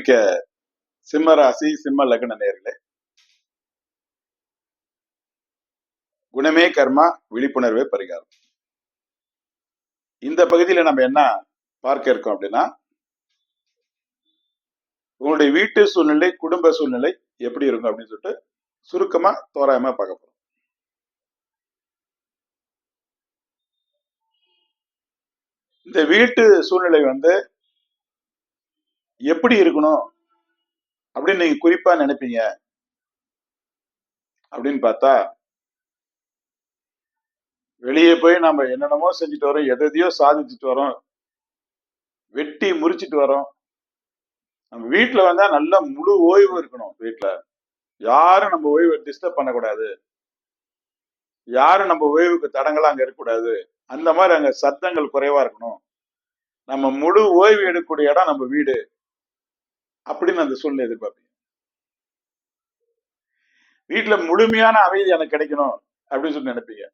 மிக்க சிம்ம ராசி சிம்ம லக்ன நேர்களே. குணமே கர்மா விழிப்புணர்வே பரிகாரம். இந்த பகுதியில நம்ம என்ன பார்க்க இருக்கோம் அப்படின்னா உங்களுடைய வீட்டு சூழ்நிலை குடும்ப சூழ்நிலை எப்படி இருக்கும் அப்படின்னு சொல்லிட்டு சுருக்கமா தோராயமா பார்க்க போறோம். இந்த வீட்டு சூழ்நிலை வந்து எப்படி இருக்கணும்? அப்படின்னு நீங்க குறிப்பா நினைப்பீங்க. அப்படின்னு பார்த்தா வெளியே போய் நம்ம என்னென்னமோ செஞ்சுட்டு வரோம் எதையோ சாதிச்சுட்டு வரோம் வெட்டி முறிச்சிட்டு வரோம். நம்ம வீட்டுல வந்தா நல்ல முழு ஓய்வு இருக்கணும் வீட்டுல யாரும் நம்ம ஓய்வை டிஸ்டர்ப் பண்ணக்கூடாது. யாரும் நம்ம ஓய்வுக்கு தடங்களா அங்க இருக்கக்கூடாது. அந்த மாதிரி அங்க சத்தங்கள் குறைவா இருக்கணும். நம்ம முழு ஓய்வு எடுக்கக்கூடிய இடம் நம்ம வீடு. அப்படின்னு அந்த சூழ்நிலை எதிர்பார்ப்பீங்க. வீட்டுல முழுமையான அமைதி எனக்கு கிடைக்கணும் அப்படின்னு சொல்லி நினைப்பீங்க.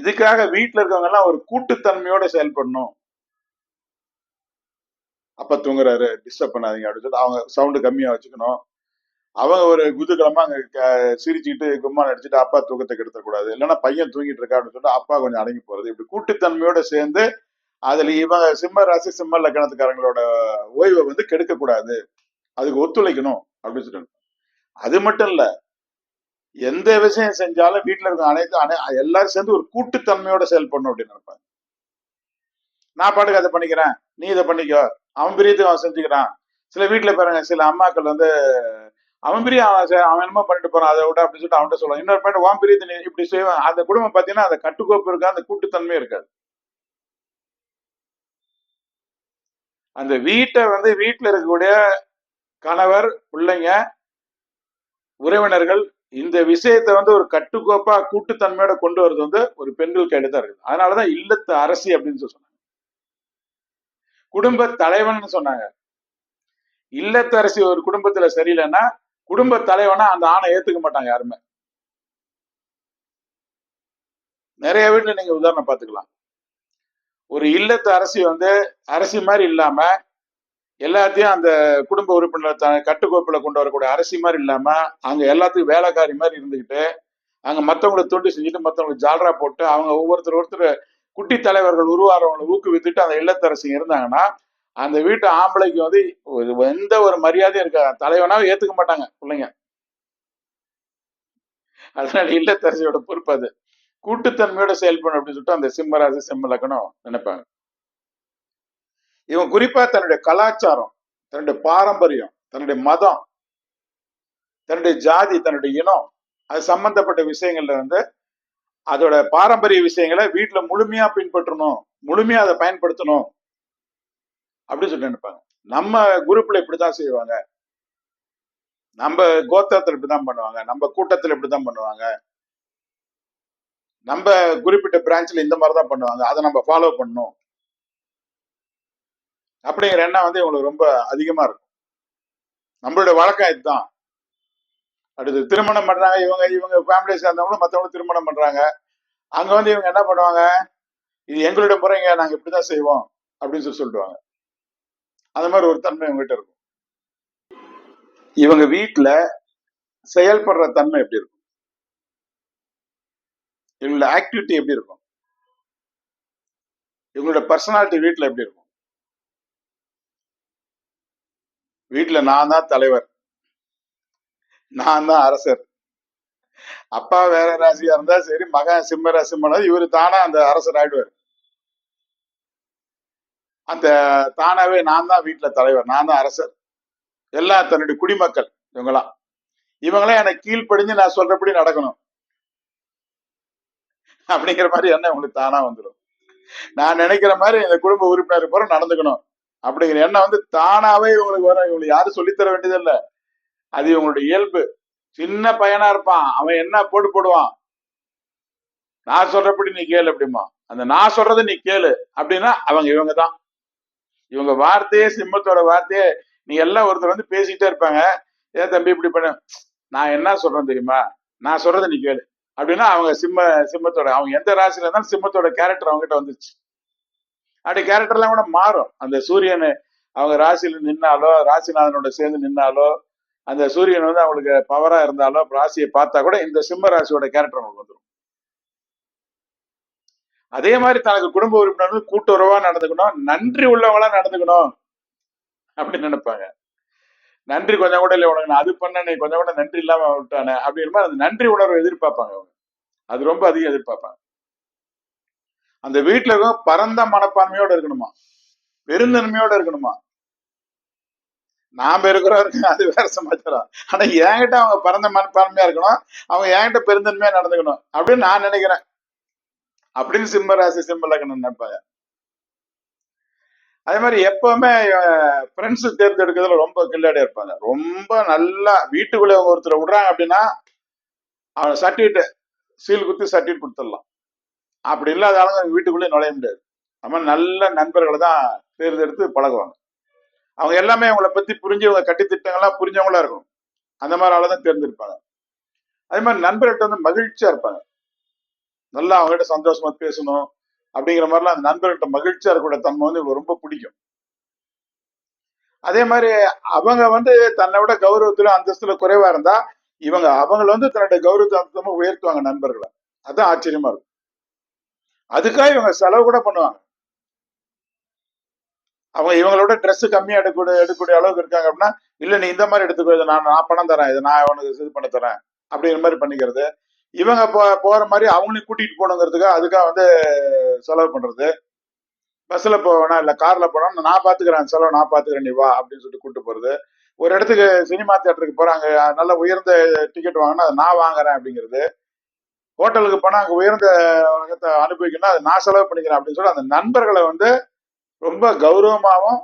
இதுக்காக வீட்டுல இருக்கவங்க எல்லாம் ஒரு கூட்டுத்தன்மையோட செயல்படணும். அப்பா தூங்குறாரு டிஸ்டர்ப் பண்ணாதீங்க அப்படின்னு சொல்லிட்டு அவங்க சவுண்டு கம்மியா வச்சுக்கணும். அவங்க ஒரு குதுகலமா அங்க சிரிச்சுக்கிட்டு கும்மா நடிச்சுட்டு அப்பா தூக்கத்தை கெடுத்தக்கூடாது இல்லைன்னா பையன் தூங்கிட்டு இருக்கா அப்படின்னு சொல்லிட்டு அப்பா கொஞ்சம் அடங்கி போறது. இப்படி கூட்டுத்தன்மையோட சேர்ந்து அதுல இவங்க சிம்ம ராசி சிம்ம லக்கணத்துக்காரங்களோட ஓய்வை வந்து கெடுக்க கூடாது அதுக்கு ஒத்துழைக்கணும் அப்படின்னு சொல்லிட்டு அது மட்டும் இல்ல எந்த விஷயம் செஞ்சாலும் வீட்டுல இருக்க அனைத்து அனை எல்லாரும் சேர்ந்து ஒரு கூட்டுத்தன்மையோட செயல்படணும் அப்படின்னு நினைப்பாங்க. நான் பாட்டுக்கு அதை பண்ணிக்கிறேன் நீ இதை பண்ணிக்கோ. அவன் பிரியத்துக்கு அவன் செஞ்சுக்கிறான். சில வீட்டுல பாருங்க சில அம்மாக்கள் வந்து அவன் பிரியம் அவன் அவன் என்னமோ பண்ணிட்டு போறான் அதை விட அப்படின்னு சொல்லிட்டு அவன்கிட்ட சொல்லுவான் இன்னொரு பாயிண்ட் உன் பிரியத்தை இப்படி செய்வான் அந்த குடும்பம் பாத்தீங்கன்னா அந்த கட்டுக்கோப்பு இருக்கா அந்த கூட்டுத்தன்மை இருக்காது. அந்த வீட்டை வந்து வீட்டில் இருக்கக்கூடிய கணவர் பிள்ளைங்க உறவினர்கள் இந்த விஷயத்தை வந்து ஒரு கட்டுக்கோப்பா கூட்டுத்தன்மையோட கொண்டு வர்றது வந்து ஒரு பெண்கள் கையில தான் இருக்குது. அதனாலதான் இல்லத்து அரசி அப்படின்னு சொல்லி சொன்னாங்க. குடும்ப தலைவன் சொன்னாங்க. இல்லத்து அரசி ஒரு குடும்பத்துல சரியில்லைன்னா குடும்ப தலைவனா அந்த ஆணை ஏத்துக்க மாட்டாங்க யாருமே. நிறைய வீட்டுல நீங்க உதாரணம் பாத்துக்கலாம் ஒரு இல்லத்து அரசி வந்து அரசி மாதிரி இல்லாம எல்லாத்தையும் அந்த குடும்ப உறுப்பினர் த- கட்டுக்கோப்பில் கொண்டு வரக்கூடிய அரசி மாதிரி இல்லாம அங்க எல்லாத்துக்கும் வேலைக்காரி மாதிரி இருந்துகிட்டு அங்க மத்தவங்களை தொண்டு செஞ்சுட்டு மத்தவங்களுக்கு ஜால்ரா போட்டு அவங்க ஒவ்வொருத்தர் ஒருத்தர் குட்டி தலைவர்கள் உருவாகிறவங்களை ஊக்குவித்துட்டு அந்த இல்லத்தரசிங்க இருந்தாங்கன்னா அந்த வீட்டு ஆம்பளைக்கு வந்து எந்த ஒரு மரியாதையும் இருக்காது. தலைவனாவே ஏத்துக்க மாட்டாங்க பிள்ளைங்க. அதனால இல்லத்தரசியோட பொறுப்பு அது. கூட்டுத்தன்மையோட செயல்படணும் அப்படின்னு சொல்லிட்டு அந்த சிம்மராசி சிம்ம லக்னம் நினைப்பாங்க. இவன் குறிப்பா தன்னுடைய கலாச்சாரம் தன்னுடைய பாரம்பரியம் தன்னுடைய மதம் தன்னுடைய ஜாதி தன்னுடைய இனம் அது சம்பந்தப்பட்ட விஷயங்கள்ல வந்து அதோட பாரம்பரிய விஷயங்களை வீட்டுல முழுமையா பின்பற்றணும் முழுமையா அதை பயன்படுத்தணும் அப்படின்னு சொல்லி நினைப்பாங்க. நம்ம குரூப்ல இப்படிதான் செய்வாங்க. நம்ம கோத்திரத்துல இப்படிதான் பண்ணுவாங்க. நம்ம கூட்டத்துல இப்படிதான் பண்ணுவாங்க. நம்ம குறிப்பிட்ட பிரான்ச்ல இந்த மாதிரி தான் பண்ணுவாங்க. அதை நம்ம ஃபாலோ பண்ணணும். அப்படிங்கிற எண்ணம் வந்து இவங்களுக்கு ரொம்ப அதிகமா இருக்கும். நம்மளுடைய வழக்கம் இதுதான். அடுத்து திருமணம் பண்றாங்க. இவங்க இவங்க ஃபேமிலியை சேர்ந்தவங்களும் மற்றவங்களும் திருமணம் பண்றாங்க. அங்க வந்து இவங்க என்ன பண்ணுவாங்க? இது எங்களுடைய முறைங்க நாங்க இப்படிதான் செய்வோம் அப்படின்னு சொல்லி சொல்லிடுவாங்க. அந்த மாதிரி ஒரு தன்மை இவங்ககிட்ட இருக்கும். இவங்க வீட்டுல செயல்படுற தன்மை எப்படி இருக்கும்? இவங்களோட ஆக்டிவிட்டி எப்படி இருக்கும்? இவங்களோட பர்சனாலிட்டி வீட்டில் எப்படி இருக்கும்? வீட்டில் நான் தான் தலைவர். நான் தான் அரசர். அப்பா வேற ராசியா இருந்தா சரி மகன் சிம்ம ராசி பண்ணது இவரு தானா அந்த அரசர் ஆயிடுவார். அந்த தானாவே நான் தான் வீட்டுல தலைவர் நான் தான் அரசர். எல்லாம் தன்னுடைய குடிமக்கள் இவங்களாம் இவங்களாம் எனக்கு கீழ்ப்படிஞ்சு நான் சொல்றபடி நடக்கணும். அப்படிங்கிற மாதிரி எண்ணம் உங்களுக்கு தானா வந்துடும் நான் நினைக்கிற மாதிரி இந்த குடும்ப உறுப்பினர் போற நடந்துக்கணும். அப்படிங்கிற எண்ணம் வந்து தானாவே இவங்களுக்கு வரும். இவங்களுக்கு யாரும் சொல்லித்தர வேண்டியதில்லை. அது இவங்களுடைய இயல்பு. சின்ன பையனா இருப்பான். அவன் என்ன போட்டு போடுவான்? நான் சொல்றபடி நீ கேளு அப்படிமா அந்த நான் சொல்றதை நீ கேளு. அப்படின்னா அவங்க இவங்க தான். இவங்க வார்த்தையே சிம்மத்தோட வார்த்தையே நீ எல்லாம் ஒருத்தர் வந்து பேசிக்கிட்டே இருப்பாங்க. ஏன் தம்பி இப்படி பண்ண. நான் என்ன சொல்றேன் தெரியுமா? நான் சொல்றதை நீ கேளு. அப்படின்னா அவங்க சிம்ம சிம்மத்தோட அவங்க எந்த ராசியில இருந்தாலும் சிம்மத்தோட கேரக்டர் அவங்ககிட்ட வந்துருச்சு. அப்படி கேரக்டர்லாம் கூட மாறும். அந்த சூரியன் அவங்க ராசியில நின்னாலோ ராசிநாதனோட சேர்ந்து நின்னாலோ அந்த சூரியன் வந்து அவங்களுக்கு பவரா இருந்தாலோ ராசியை பார்த்தா கூட இந்த சிம்ம ராசியோட கேரக்டர் அவங்களுக்கு வந்துடும் அதே மாதிரி தனக்கு குடும்ப உறுப்பினர்கள் கூட்டுறவா நடந்துக்கணும் நன்றி உள்ளவங்களா நடந்துக்கணும் அப்படின்னு நினைப்பாங்க. நன்றி கொஞ்சம் கூட இல்லை உனக்கு நான் அது நீ கொஞ்சம் கூட நன்றி இல்லாம விட்டானே அப்படிங்கிற மாதிரி அந்த நன்றி உணர்வு எதிர்பார்ப்பாங்க அவங்க. அது ரொம்ப அதிகம் எதிர்பார்ப்பாங்க. அந்த வீட்டுல இருக்கும் பரந்த மனப்பான்மையோட இருக்கணுமா? பெருந்தன்மையோட இருக்கணுமா? நாம இருக்கிறோம் இருக்கு அது வேற சமாச்சாரம். ஆனா என்கிட்ட அவங்க பரந்த மனப்பான்மையா இருக்கணும் அவங்க என்கிட்ட பெருந்தன்மையா நடந்துக்கணும் அப்படின்னு நான் நினைக்கிறேன். அப்படின்னு சிம்ம ராசி சிம்ம லக்னம் நினைப்பாங்க. அதே மாதிரி எப்பவுமே ஃப்ரெண்ட்ஸ் தேர்ந்தெடுக்கிறதுல ரொம்ப கில்லாடியா இருப்பாங்க. ரொம்ப நல்லா வீட்டுக்குள்ளே அவங்க ஒருத்தர் விடுறாங்க அப்படின்னா அவன் சர்டிஃபிகேட் சீல் குத்தி சர்டிஃபிகேட் கொடுத்துடலாம். அப்படி இல்லாத ஆளுங்க வீட்டுக்குள்ளே நுழைய முடியாது. நம்ம நல்ல நண்பர்களை தான் தேர்ந்தெடுத்து பழகுவாங்க. அவங்க எல்லாமே அவங்கள பத்தி புரிஞ்சவங்க கட்டி திட்டங்கள்லாம் புரிஞ்சவங்களா இருக்கும். அந்த மாதிரி ஆளை தான் தேர்ந்தெடுப்பாங்க. அதே மாதிரி நண்பர்கிட்ட வந்து மகிழ்ச்சியா இருப்பாங்க. நல்லா அவங்ககிட்ட சந்தோஷமா பேசணும். அப்படிங்கிற மாதிரிலாம் அந்த நண்பர்கள்ட்ட மகிழ்ச்சியா இருக்கக்கூடிய தன்மை வந்து இவங்களுக்கு ரொம்ப பிடிக்கும். அதே மாதிரி அவங்க வந்து தன்னை விட கௌரவத்துல அந்தஸ்துல குறைவா இருந்தா இவங்க அவங்கள வந்து தன்னுடைய கௌரவத்தை அந்தமா உயர்த்துவாங்க நண்பர்களை. அதுதான் ஆச்சரியமா இருக்கும். அதுக்காக இவங்க செலவு கூட பண்ணுவாங்க. அவங்க இவங்களோட ட்ரெஸ் கம்மியா எடுக்கக்கூடிய எடுக்கக்கூடிய அளவுக்கு இருக்காங்க அப்படின்னா இல்ல நீ இந்த மாதிரி எடுத்துக்கோ இதை நான் நான் பணம் தரேன் இதை நான் உனக்கு இது பண்ண தரேன் அப்படிங்கிற மாதிரி பண்ணிக்கிறது. இவங்க போ போற மாதிரி அவங்களையும் கூட்டிட்டு போகணுங்கிறதுக்காக அதுக்காக வந்து செலவு பண்றது. பஸ்ல போவேனா இல்ல கார்ல போனா நான் பாத்துக்கிறேன் செலவு நான் பாத்துக்கிறேன் நீ வா அப்படின்னு சொல்லிட்டு கூட்டு போறது. ஒரு இடத்துக்கு சினிமா தியேட்டருக்கு போறாங்க நல்ல உயர்ந்த டிக்கெட் வாங்கினா அதை நான் வாங்குறேன் அப்படிங்கிறது. ஹோட்டலுக்கு போனா அங்க உயர்ந்த உலகத்தை அனுபவிக்கணும்னா அதை நான் செலவு பண்ணிக்கிறேன் அப்படின்னு சொல்லி அந்த நண்பர்களை வந்து ரொம்ப கௌரவமாகவும்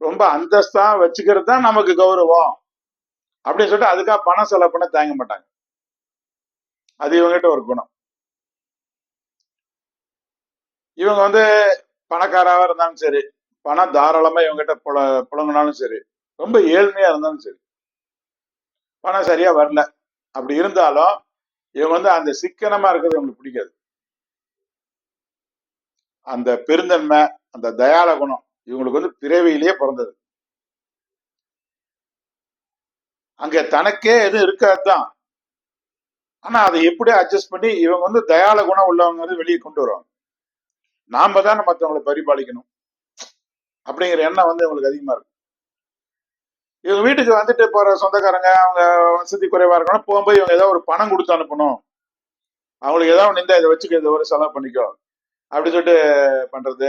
ரொம்ப அந்தஸ்தா வச்சுக்கிறது தான் நமக்கு கௌரவம். அப்படின்னு சொல்லிட்டு அதுக்காக பணம் செலவு பண்ண தேங்க மாட்டாங்க. அது இவங்ககிட்ட ஒரு குணம். இவங்க வந்து பணக்காராவா இருந்தாலும் சரி பணம் தாராளமா இவங்ககிட்ட புல புழங்கினாலும் சரி ரொம்ப ஏழ்மையா இருந்தாலும் சரி பணம் சரியா வரல. அப்படி இருந்தாலும் இவங்க வந்து அந்த சிக்கனமா இருக்கிறது இவங்களுக்கு பிடிக்காது. அந்த பெருந்தன்மை அந்த தயால குணம் இவங்களுக்கு வந்து பிறவியிலேயே பிறந்தது. அங்க தனக்கே எதுவும் இருக்காதுதான். ஆனா அதை எப்படியோ அட்ஜஸ்ட் பண்ணி இவங்க வந்து தயால குணம் உள்ளவங்க வந்து வெளியே கொண்டு வருவாங்க. நாம தானே மற்றவங்களை பரிபாலிக்கணும். அப்படிங்கிற எண்ணம் வந்து இவங்களுக்கு அதிகமா இருக்கும் இவங்க வீட்டுக்கு வந்துட்டு போற சொந்தக்காரங்க அவங்க வசதி குறைவா இருக்கணும். போகும்போது இவங்க ஏதாவது ஒரு பணம் கொடுத்து அனுப்பணும். அவங்களுக்கு ஏதாவது நின்று இதை வச்சுக்க இதை ஒரு செலவு பண்ணிக்கோ. அப்படி சொல்லிட்டு பண்றது.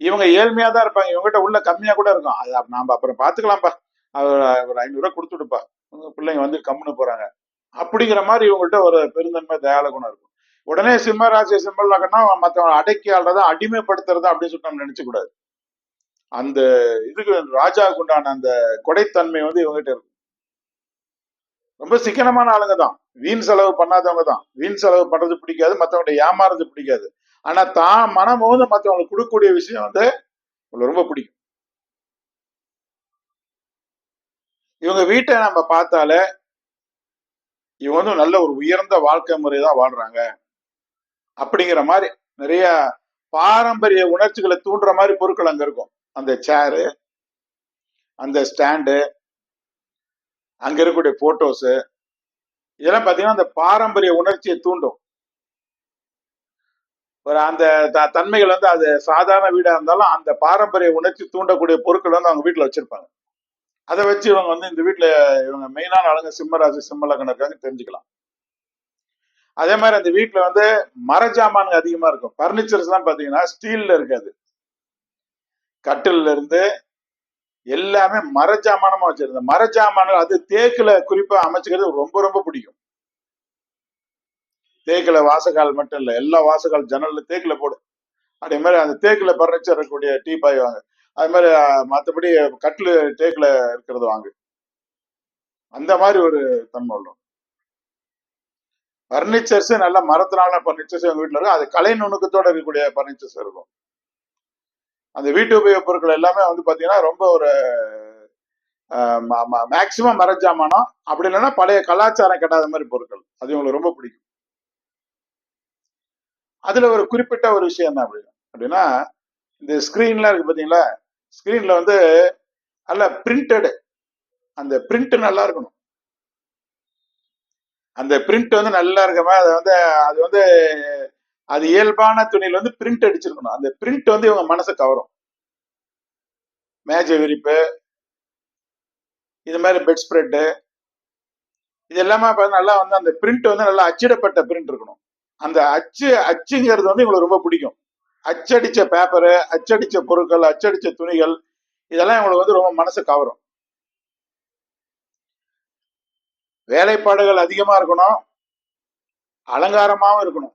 இவங்க ஏழ்மையா தான் இருப்பாங்க. இவங்ககிட்ட உள்ள கம்மியா கூட இருக்கும். அது நாம அப்புறம் பாத்துக்கலாம்ப்பா அவர் ஒரு ஐநூறுரூவா கொடுத்துடுப்பா. உங்க பிள்ளைங்க வந்து கம்முன்னு போறாங்க. அப்படிங்கிற மாதிரி இவங்கள்ட்ட ஒரு பெருந்தன்மை தயால குணம் இருக்கும். உடனே சிம்ம சிம்பல்லாக்கன்னா மற்றவங்க அடக்கி ஆள்றதா அடிமைப்படுத்துறதா அப்படின்னு சொல்லி நம்ம கூடாது. அந்த இதுக்கு ராஜாவுக்கு உண்டான அந்த கொடைத்தன்மை வந்து இவங்ககிட்ட இருக்கும் ரொம்ப சிக்கனமான ஆளுங்க தான். வீண் செலவு பண்ணாதவங்க தான். வீண் செலவு பண்றது பிடிக்காது மற்றவங்கள்ட்ட ஏமாறது பிடிக்காது. ஆனா தான் மனம் போது மற்றவங்களுக்கு கொடுக்கக்கூடிய விஷயம் வந்து உங்களுக்கு ரொம்ப பிடிக்கும். இவங்க வீட்டை நம்ம பார்த்தாலே இவங்க வந்து நல்ல ஒரு உயர்ந்த வாழ்க்கை முறை தான் வாழ்றாங்க. அப்படிங்கிற மாதிரி நிறைய பாரம்பரிய உணர்ச்சிகளை தூண்டுற மாதிரி பொருட்கள் அங்க இருக்கும். அந்த சேரு அந்த ஸ்டாண்டு அங்க இருக்கக்கூடிய போட்டோஸ் இதெல்லாம் பாத்தீங்கன்னா அந்த பாரம்பரிய உணர்ச்சியை தூண்டும். ஒரு அந்த த- தன்மைகள் வந்து அது சாதாரண வீடா இருந்தாலும் அந்த பாரம்பரிய உணர்ச்சி தூண்டக்கூடிய பொருட்கள் வந்து அவங்க வீட்டுல வச்சிருப்பாங்க. அதை வச்சு இவங்க வந்து இந்த வீட்டுல இவங்க மெயினான ஆளுங்க சிம்மராசி சிம்மலக்கணம் இருக்காங்க தெரிஞ்சுக்கலாம். அதே மாதிரி அந்த வீட்டுல வந்து மரஜாமான்கள் அதிகமா இருக்கும். பர்னிச்சர்ஸ் எல்லாம் பாத்தீங்கன்னா ஸ்டீல்ல இருக்காது. கட்டில்ல இருந்து எல்லாமே மரஜாமானமா வச்சிருந்த மரஜாமான்கள் அது தேக்குல குறிப்பா அமைச்சுக்கிறது ரொம்ப ரொம்ப பிடிக்கும். தேக்குல வாசக்கால் மட்டும் இல்ல எல்லா வாசக்கால் ஜன்னல்ல தேக்குல போடும் அதே மாதிரி அந்த தேக்குல பர்னிச்சர் இருக்கக்கூடிய டீ பாய் வாங்க. அது மாதிரி மற்றபடி கட்டில் தேக்குல இருக்கிறது வாங்கு. அந்த மாதிரி ஒரு தன்மை உள்ளோம் பர்னிச்சர்ஸ் நல்ல மரத்தினால பர்னிச்சர்ஸ் எங்க வீட்டுல இருக்கும். அது கலை நுணுக்கத்தோட இருக்கக்கூடிய பர்னிச்சர்ஸ் இருக்கும். அந்த வீட்டு உபயோக பொருட்கள் எல்லாமே வந்து பாத்தீங்கன்னா ரொம்ப ஒரு மேக்சிமம் மரஜாமானம் அப்படி இல்லைன்னா பழைய கலாச்சாரம் கெட்டாத மாதிரி பொருட்கள். அது இவங்களுக்கு ரொம்ப பிடிக்கும். அதுல ஒரு குறிப்பிட்ட ஒரு விஷயம் தான் அப்படி அப்படின்னா இந்த ஸ்கிரீன்லாம் இருக்கு பாத்தீங்களா? ஸ்கிரீன்ல வந்து நல்ல பிரிண்டடு அந்த பிரிண்ட் நல்லா இருக்கணும். அந்த பிரிண்ட் வந்து நல்லா இருக்கமா? அது வந்து அது வந்து அது இயல்பான துணியில் வந்து பிரிண்ட் அடிச்சிருக்கணும். அந்த பிரிண்ட் வந்து இவங்க மனசை கவரும். மேஜ விரிப்பு இது மாதிரி பெட் ஸ்ப்ரெட்டு இது எல்லாமே பார்த்தா நல்லா வந்து அந்த பிரிண்ட் வந்து நல்லா அச்சிடப்பட்ட பிரிண்ட் இருக்கணும். அந்த அச்சு அச்சுங்கிறது வந்து இவங்களுக்கு ரொம்ப பிடிக்கும். அச்சடிச்ச பேப்பரு அச்சடிச்ச பொருட்கள் அச்சடிச்ச துணிகள் இதெல்லாம் இவங்களுக்கு வந்து ரொம்ப மனசு கவரும். வேலைப்பாடுகள் அதிகமா இருக்கணும். அலங்காரமாகவும் இருக்கணும்.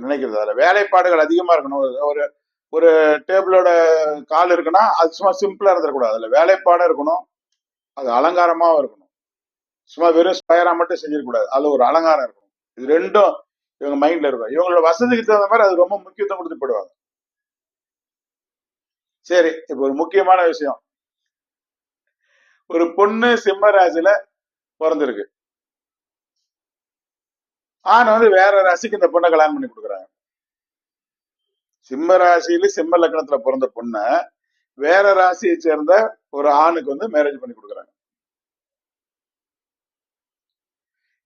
நினைக்கிறது? அதில் வேலைப்பாடுகள் அதிகமா இருக்கணும். ஒரு- ஒரு ஒரு டேபிளோட கால் இருக்குன்னா அது சும்மா சிம்பிளா இருந்துடக்கூடாது அதில் வேலைப்பாடும் இருக்கணும். அது அலங்காரமாகவும் இருக்கணும். சும்மா வெறும் ஸ்கொயரா மட்டும் செஞ்சிடக்கூடாது அதுல ஒரு அலங்காரம் இருக்கணும். இது ரெண்டும் இவங்க மைண்ட்ல இருக்கும். இவங்களோட வசதிக்கு தகுந்த மாதிரி அது ரொம்ப முக்கியத்துவம் கொடுத்து போயிடுவாங்க சரி இப்போ ஒரு முக்கியமான விஷயம். ஒரு பொண்ணு சிம்மராசியில பிறந்திருக்கு. ஆனா வந்து வேற ராசிக்கு இந்த பொண்ணை கல்யாணம் பண்ணி கொடுக்குறாங்க. சிம்ம ராசியில சிம்ம லக்னத்துல பிறந்த பொண்ணை வேற ராசியை சேர்ந்த ஒரு ஆணுக்கு வந்து மேரேஜ் பண்ணி கொடுக்குறாங்க.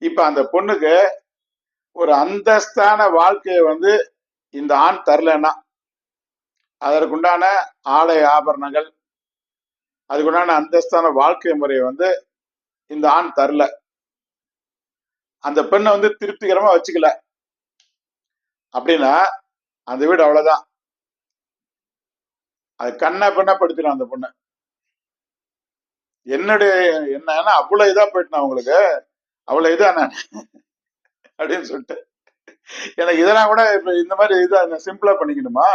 இப்ப அந்த பொண்ணுக்கு ஒரு அந்தஸ்தான வாழ்க்கையை வந்து இந்த ஆண் தரலன்னா அதற்குண்டான ஆடை ஆபரணங்கள் அதுக்குண்டான அந்தஸ்தான வாழ்க்கை முறையை வந்து இந்த ஆண் தரல. அந்த பெண்ணை வந்து திருப்திகரமா வச்சுக்கல. அப்படின்னா அந்த வீடு அவ்வளவுதான். அது கண்ணை பெண்ணப்படுத்திடும் அந்த பொண்ணு. என்னுடைய என்னன்னா அவ்வளவு இதா போயிட்டேன் அவங்களுக்கு அவ்வளவு இதா நான் அப்படின்னு சொல்லிட்டு. எனக்கு இதெல்லாம் கூட இப்ப இந்த மாதிரி இதா சிம்பிளா பண்ணிக்கணுமா?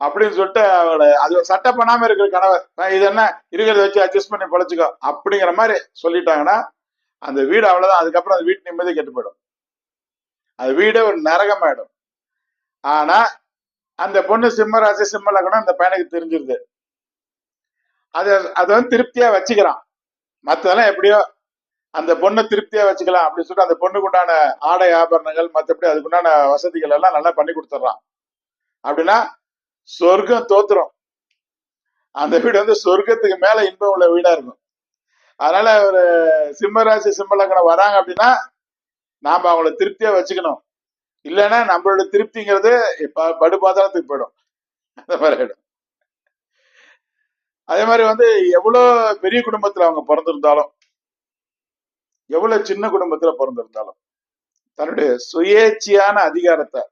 அப்படின்னு சொல்லிட்டு அவரோட அது சட்டை பண்ணாம இருக்கிற கணவர் நான் இது என்ன? இருக்கிறத வச்சு அட்ஜஸ்ட் பண்ணி பொழைச்சிக்கோ. அப்படிங்கிற மாதிரி சொல்லிட்டாங்கன்னா அந்த வீடு அவ்வளவுதான். அதுக்கப்புறம் அந்த வீட்டு நிம்மதி கெட்டு போயிடும். அது வீடே ஒரு நரகமாயிடும். ஆனா அந்த பொண்ணு சிம்ம ராசி சிம்ம லக்னம் அந்த பையனுக்கு தெரிஞ்சிருது. அது அது வந்து திருப்தியா வச்சுக்கிறான். மத்ததெல்லாம் எப்படியோ அந்த பொண்ணை திருப்தியா வச்சுக்கலாம் அப்படின்னு சொல்லிட்டு அந்த பொண்ணுக்கு உண்டான ஆடை ஆபரணங்கள் மற்றபடி அதுக்குண்டான வசதிகள் எல்லாம் நல்லா பண்ணி கொடுத்துட்றான். அப்படின்னா சொர்க்கம் தோத்துரும். அந்த வீடு வந்து சொர்க்கத்துக்கு மேல இன்பம் உள்ள வீடா இருக்கும். அதனால ஒரு சிம்மராசி சிம்மலக்கணம் வராங்க அப்படின்னா நாம அவங்கள திருப்தியா வச்சுக்கணும். இல்லைன்னா நம்மளோட திருப்திங்கிறது படு பாத்திரத்துக்கு போயிடும். அந்த மாதிரி ஆயிடும். அதே மாதிரி வந்து எவ்வளவு பெரிய குடும்பத்துல அவங்க பிறந்திருந்தாலும் எவ்வளவு சின்ன குடும்பத்துல பிறந்திருந்தாலும் தன்னுடைய சுயேட்சியான அதிகாரத்தை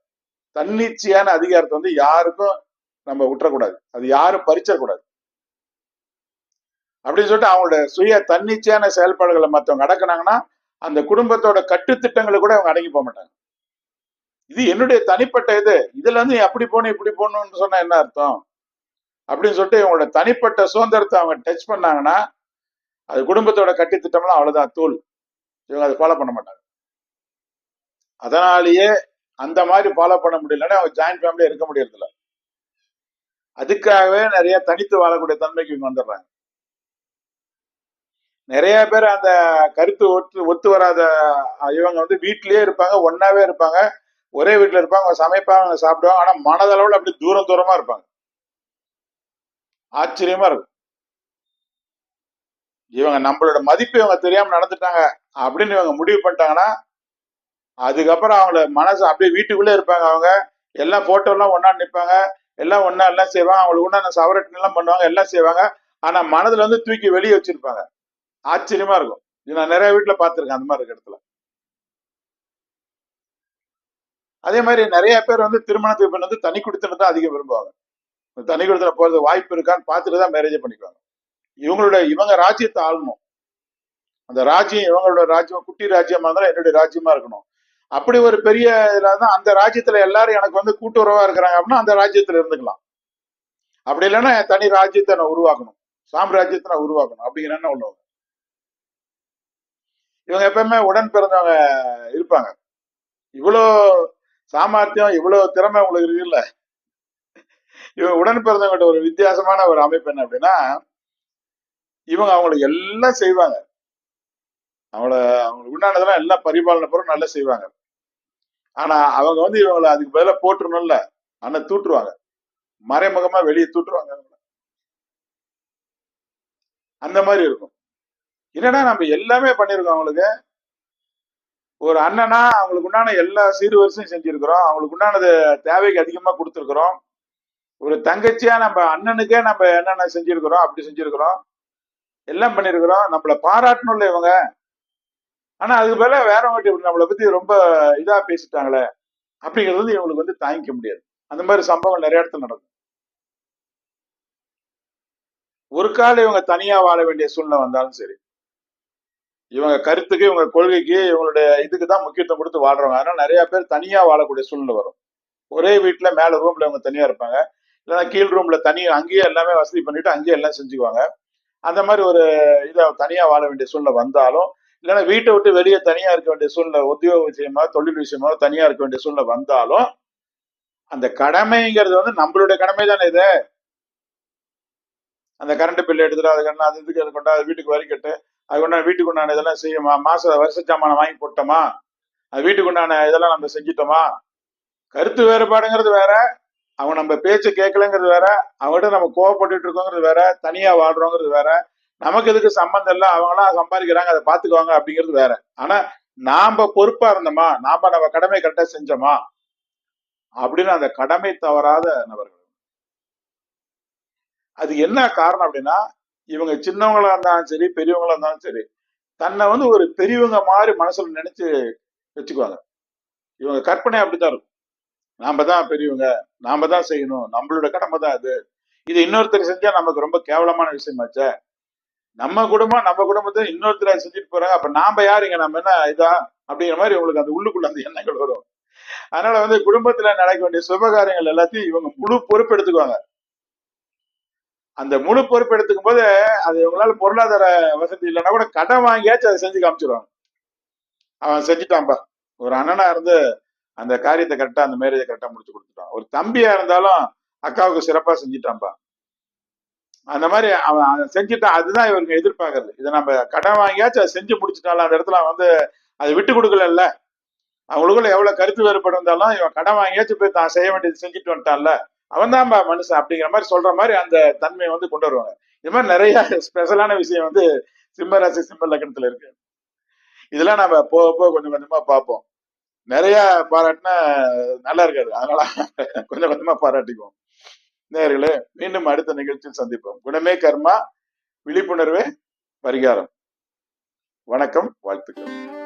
தன்னிச்சையான அதிகாரத்தை வந்து யாருக்கும் நம்ம விட்டுறக்கூடாது. அது யாரும் பறிச்சிடக்கூடாது. அப்படின்னு சொல்லிட்டு அவங்களோட சுய தன்னிச்சையான செயல்பாடுகளை மற்றவங்க அடக்குனாங்கன்னா அந்த குடும்பத்தோட கட்டுத்திட்டங்களை கூட அவங்க அடங்கி போக மாட்டாங்க. இது என்னுடைய தனிப்பட்ட இது. இதுல இருந்து நீ அப்படி போகணும் இப்படி போகணும்னு சொன்னா என்ன அர்த்தம்? அப்படின்னு சொல்லிட்டு இவங்களோட தனிப்பட்ட சுதந்திரத்தை அவங்க டச் பண்ணாங்கன்னா அது குடும்பத்தோட கட்டித்திட்டம்லாம் அவ்வளவுதான் தூள் இவங்க அதை ஃபாலோ பண்ண மாட்டாங்க. அதனாலேயே அந்த மாதிரி ஃபாலோ பண்ண முடியலன்னா அவங்க ஜாயிண்ட் ஃபேமிலியா இருக்க முடியறதில்ல. அதுக்காகவே நிறைய தனித்து வாழக்கூடிய தன்மைக்கு இவங்க வந்துடுறாங்க. நிறைய பேர் அந்த கருத்து ஒத்து ஒத்து வராத இவங்க வந்து வீட்டிலேயே இருப்பாங்க ஒன்னாவே இருப்பாங்க. ஒரே வீட்டுல இருப்பாங்க அவங்க சமைப்பாங்க அவங்க சாப்பிடுவாங்க. ஆனா மனதளவுல அப்படி தூரம் தூரமா இருப்பாங்க. ஆச்சரியமா இருக்கும். இவங்க நம்மளோட மதிப்பு இவங்க தெரியாம நடந்துட்டாங்க அப்படின்னு இவங்க முடிவு பண்ணிட்டாங்கன்னா அதுக்கப்புறம் அவங்கள மனசு அப்படியே வீட்டுக்குள்ளே இருப்பாங்க அவங்க. எல்லாம் போட்டோ எல்லாம் நிற்பாங்க எல்லாம் ஒண்ணா எல்லாம் செய்வாங்க. அவங்களுக்கு உண்டான சவரட்டன் எல்லாம் பண்ணுவாங்க. எல்லாம் செய்வாங்க. ஆனா மனதுல வந்து தூக்கி வெளியே வச்சிருப்பாங்க. ஆச்சரியமா இருக்கும். இது நான் நிறைய வீட்டுல பார்த்துருக்கேன். அந்த மாதிரி இருக்க இடத்துல. அதே மாதிரி நிறைய பேர் வந்து திருமணத்துக்கு பின் வந்து தனி குடித்தனை தான் அதிகம் விரும்புவாங்க. தனி குடித்தனை போறது வாய்ப்பு இருக்கான்னு பார்த்துட்டு தான் மேரேஜ் பண்ணிக்குவாங்க. இவங்களோட இவங்க ராஜ்யத்தை ஆளணும். அந்த ராஜ்யம் இவங்களோட ராஜ்யம் குட்டி ராஜ்யமா இருந்தாலும் என்னுடைய ராஜ்யமா இருக்கணும். அப்படி ஒரு பெரிய இதுல தான் அந்த ராஜ்யத்துல எல்லாரும் எனக்கு வந்து கூட்டுறவா இருக்கிறாங்க அப்படின்னா அந்த ராஜ்யத்துல இருந்துக்கலாம். அப்படி இல்லைன்னா தனி ராஜ்யத்தை நான் உருவாக்கணும். சாம்ராஜ்யத்தை நான் உருவாக்கணும். அப்படிங்கிற என்ன உள்ளவங்க இவங்க எப்பவுமே உடன் பிறந்தவங்க இருப்பாங்க. இவ்வளோ சாமர்த்தியம் இவ்வளோ திறமை உங்களுக்கு இருக்குல்ல? இவங்க உடன் பிறந்தவங்கள்ட்ட ஒரு வித்தியாசமான ஒரு அமைப்பு என்ன அப்படின்னா இவங்க அவங்களுக்கு எல்லாம் செய்வாங்க. அவங்கள அவங்களுக்கு உண்டானதெல்லாம் எல்லாம் பரிபாலனை பொருள் நல்லா செய்வாங்க. ஆனா அவங்க வந்து இவங்களை அதுக்கு பதிலா போட்டுருணும்ல அண்ணன் தூட்டுருவாங்க மறைமுகமா வெளியே தூட்டுருவாங்க அந்த மாதிரி இருக்கும். என்னன்னா நம்ம எல்லாமே பண்ணியிருக்கோம் அவங்களுக்கு? ஒரு அண்ணனா அவங்களுக்கு உண்டான எல்லா சீர்வரிசையும் செஞ்சிருக்கிறோம். அவங்களுக்கு உண்டானது தேவைக்கு அதிகமா கொடுத்துருக்குறோம். ஒரு தங்கச்சியா நம்ம அண்ணனுக்கே நம்ம என்னென்ன செஞ்சிருக்கிறோம் அப்படி செஞ்சிருக்கிறோம். எல்லாம் பண்ணிருக்கிறோம் நம்மள பாராட்டணும்ல இவங்க. ஆனா அதுக்கு மேல வேற வாட்டி நம்மளை பத்தி ரொம்ப இதா பேசிட்டாங்களே அப்படிங்கிறது வந்து இவங்களுக்கு வந்து தாங்கிக்க முடியாது. அந்த மாதிரி சம்பவம் நிறைய இடத்துல நடக்கும் ஒரு கால இவங்க தனியா வாழ வேண்டிய சூழ்நிலை வந்தாலும் சரி இவங்க கருத்துக்கு இவங்க கொள்கைக்கு இவங்களுடைய இதுக்கு தான் முக்கியத்துவம் கொடுத்து வாழ்றவங்க. அதனால நிறைய பேர் தனியா வாழக்கூடிய சூழ்நிலை வரும். ஒரே வீட்டுல மேல ரூம்ல இவங்க தனியா இருப்பாங்க. இல்லைன்னா கீழ் ரூம்ல தனி அங்கேயே எல்லாமே வசதி பண்ணிட்டு அங்கேயே எல்லாம் செஞ்சுக்குவாங்க. அந்த மாதிரி ஒரு இதை தனியா வாழ வேண்டிய சூழ்நிலை வந்தாலும் இல்லைன்னா வீட்டை விட்டு வெளியே தனியா இருக்க வேண்டிய சூழ்நிலை உத்தியோக விஷயமா தொழில் விஷயமா தனியா இருக்க வேண்டிய சூழ்நிலை வந்தாலும் அந்த கடமைங்கிறது வந்து நம்மளுடைய கடமை தானே இது. அந்த கரண்ட் பில் எடுத்துட்டு அது கண்ணா அது இதுக்கு அது கொண்டா அது வீட்டுக்கு வரி கட்டு அது கொண்டா வீட்டுக்கு உண்டான இதெல்லாம் செய்யுமா? மாச வருஷ சாமானம் வாங்கி போட்டோமா? அது வீட்டுக்கு உண்டான இதெல்லாம் நம்ம செஞ்சிட்டோமா? கருத்து வேறுபாடுங்கிறது வேற. அவன் நம்ம பேச்சை கேட்கலங்கிறது வேற. அவங்ககிட்ட நம்ம கோவப்பட்டு இருக்கோங்கிறது வேற. தனியா வாழ்றோங்கிறது வேற. நமக்கு இதுக்கு சம்பந்தம் இல்லை? அவங்களாம் சம்பாதிக்கிறாங்க அதை பாத்துக்குவாங்க அப்படிங்கிறது வேற. ஆனா நாம பொறுப்பா இருந்தோமா? நாம நம்ம கடமை கரெக்டா செஞ்சோமா? அப்படின்னு அந்த கடமை தவறாத நபர்கள். அது என்ன காரணம் அப்படின்னா இவங்க சின்னவங்களா இருந்தாலும் சரி பெரியவங்களா இருந்தாலும் சரி தன்னை வந்து ஒரு பெரியவங்க மாதிரி மனசுல நினைச்சு வச்சுக்குவாங்க. இவங்க கற்பனை அப்படித்தான் இருக்கும். நாம தான் பெரியவங்க நாம தான் செய்யணும் நம்மளோட கடமை தான் அது. இது இன்னொருத்தர் செஞ்சா நமக்கு ரொம்ப கேவலமான விஷயமாச்சே நம்ம குடும்பம் நம்ம குடும்பத்தை இன்னொருத்தர் செஞ்சுட்டு போறாங்க அப்ப நாம யாருங்க? நம்ம என்ன இதா? அப்படிங்கிற மாதிரி உங்களுக்கு அந்த உள்ளுக்குள்ள அந்த எண்ணங்கள் வரும். அதனால வந்து குடும்பத்துல நடக்க வேண்டிய சுபகாரியங்கள் எல்லாத்தையும் இவங்க முழு பொறுப்பு எடுத்துக்குவாங்க. அந்த முழு பொறுப்பு எடுத்துக்கும் போது அது இவங்களால பொருளாதார வசதி இல்லைன்னா கூட கடன் வாங்கியாச்சும் அதை செஞ்சு காமிச்சிருவாங்க. அவன் செஞ்சுட்டான்பா. ஒரு அண்ணனா இருந்து அந்த காரியத்தை கரெக்டா அந்த மேரேஜை கரெக்டா முடிச்சு கொடுத்துட்டான். ஒரு தம்பியா இருந்தாலும் அக்காவுக்கு சிறப்பா செஞ்சுட்டான்பா. அந்த மாதிரி அவன் அதை செஞ்சுட்டான் அதுதான் இவங்க எதிர்பார்க்கறது. இதை நம்ம கடன் வாங்கியாச்சும் அதை செஞ்சு முடிச்சுட்டாலும் அந்த இடத்துல வந்து அதை விட்டு கொடுக்கல அவங்களுக்குள்ள எவ்வளவு கருத்து வேறுபாடு இருந்தாலும் இவன் கடன் வாங்கியாச்சும் போய் தான் செய்ய வேண்டியது செஞ்சுட்டு வந்துட்டான்ல? அவன் தான் மனுஷன் அப்படிங்கிற மாதிரி சொல்ற மாதிரி அந்த தன்மையை வந்து கொண்டு வருவாங்க. இது மாதிரி நிறைய ஸ்பெஷலான விஷயம் வந்து சிம்மராசி சிம்ம லக்னத்துல இருக்கு. இதெல்லாம் நம்ம போக போக கொஞ்சம் கொஞ்சமா பார்ப்போம். நிறைய பாராட்டினா நல்லா இருக்காது. அதனால கொஞ்சம் கொஞ்சமா பாராட்டிக்குவோம். நேர்களே மீண்டும் அடுத்த நிகழ்ச்சியில் சந்திப்போம். குணமே கர்மா விழிப்புணர்வே பரிகாரம். வணக்கம் வாழ்த்துக்கள்.